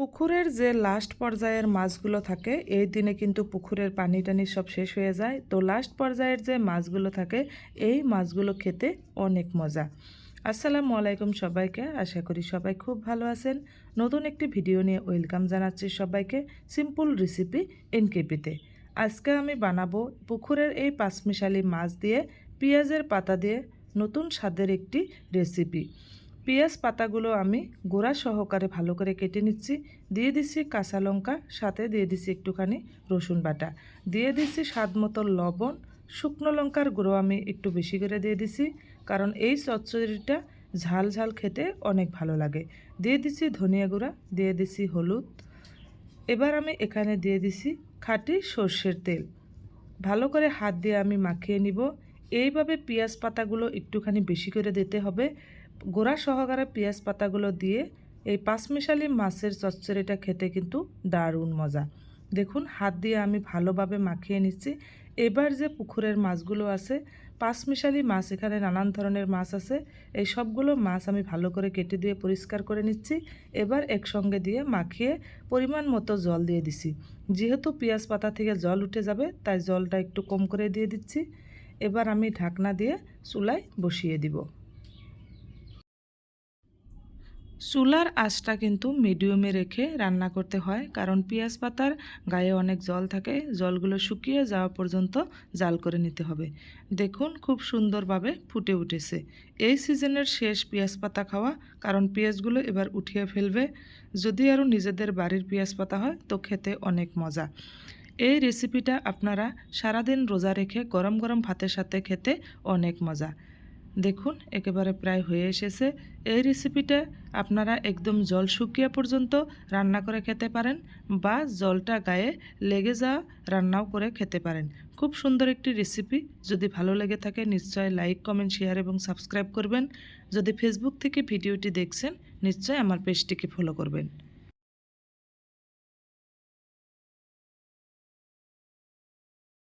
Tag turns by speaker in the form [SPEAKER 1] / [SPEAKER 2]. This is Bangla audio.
[SPEAKER 1] পুকুরের যে লাস্ট পর্যায়ের মাছগুলো থাকে, এই দিনে কিন্তু পুকুরের পানি টানি সব শেষ হয়ে যায়। তো লাস্ট পর্যায়ের যে মাছগুলো থাকে, এই মাছগুলো খেতে অনেক মজা। আসসালামু আলাইকুম সবাইকে, আশা করি সবাই খুব ভালো আছেন। নতুন একটি ভিডিও নিয়ে ওয়েলকাম জানাচ্ছি সবাইকে সিম্পল রেসিপি এনকেপিতে। আজকে আমি বানাবো পুকুরের এই পাঁচমিশালি মাছ দিয়ে, পেঁয়াজের পাতা দিয়ে নতুন স্বাদের একটি রেসিপি পেঁয়াজ পাতাগুলো আমি গোড়া সহকারে ভালো করে কেটে নিচ্ছি। দিয়ে দিচ্ছি কাঁচা লঙ্কা, সাথে দিয়ে দিচ্ছি একটুখানি রসুন বাটা। দিয়ে দিচ্ছি স্বাদ মতো লবণ, শুকনো লঙ্কার গুঁড়ো আমি একটু বেশি করে দিয়ে দিছি, কারণ এই চচ্চড়িটা ঝাল ঝাল খেতে অনেক ভালো লাগে। দিয়ে দিচ্ছি ধনিয়া গুঁড়া, দিয়ে দিছি হলুদ। এবার আমি এখানে দিয়ে দিছি খাঁটি সর্ষের তেল। ভালো করে হাত দিয়ে আমি মাখিয়ে নিব। এইভাবে পেঁয়াজ পাতাগুলো একটুখানি বেশি করে দিতে হবে। গোড়া সহকারে পেঁয়াজ পাতাগুলো দিয়ে এই পাঁচমিশালি মাছের চচ্চড়িটা খেতে কিন্তু দারুণ মজা। দেখুন, হাত দিয়ে আমি ভালোভাবে মাখিয়ে নিচ্ছি। এবার যে পুকুরের মাছগুলো আছে পাঁচমিশালি মাছ, এখানে নানান ধরনের মাছ আছে। এই সবগুলো মাছ আমি ভালো করে কেটে দিয়ে পরিষ্কার করে নিচ্ছি। এবার একসঙ্গে দিয়ে মাখিয়ে পরিমাণ মতো জল দিয়ে দিছি। যেহেতু পেঁয়াজ পাতা থেকে জল উঠে যাবে, তাই জলটা একটু কম করে দিয়ে দিচ্ছি। এবার আমি ঢাকনা দিয়ে চুলায় বসিয়ে দিব। চুলার আঁচটা কিন্তু মিডিয়ামে রেখে রান্না করতে হয়, কারণ পেঁয়াজ পাতার গায়ে অনেক জল থাকে, জলগুলো শুকিয়ে যাওয়া পর্যন্ত জাল করে নিতে হবে। দেখুন খুব সুন্দরভাবে ফুটে উঠেছে। এই সিজনের শেষ পেঁয়াজ পাতা খাওয়া, কারণ পেঁয়াজগুলো এবার উঠিয়ে ফেলবে। যদি আরও নিজেদের বাড়ির পেঁয়াজ পাতা হয়, তো খেতে অনেক মজা। এই রেসিপিটা আপনারা সারাদিন রোজা রেখে গরম গরম ভাতের সাথে খেতে অনেক মজা। দেখুন, একেবারে প্রায় হয়ে এসেছে। এই রেসিপিটা আপনারা একদম জল শুকিয়ে পর্যন্ত রান্না করে খেতে পারেন বা জলটা গায়ে লেগে যাওয়া রান্নাও করে খেতে পারেন। খুব সুন্দর একটি রেসিপি যদি ভালো লেগে থাকে, নিশ্চয় লাইক কমেন্ট শেয়ার এবং সাবস্ক্রাইব করবেন। যদি ফেসবুক থেকে ভিডিওটি দেখছেন, নিশ্চয় আমার পেজটিকে ফলো করবেন।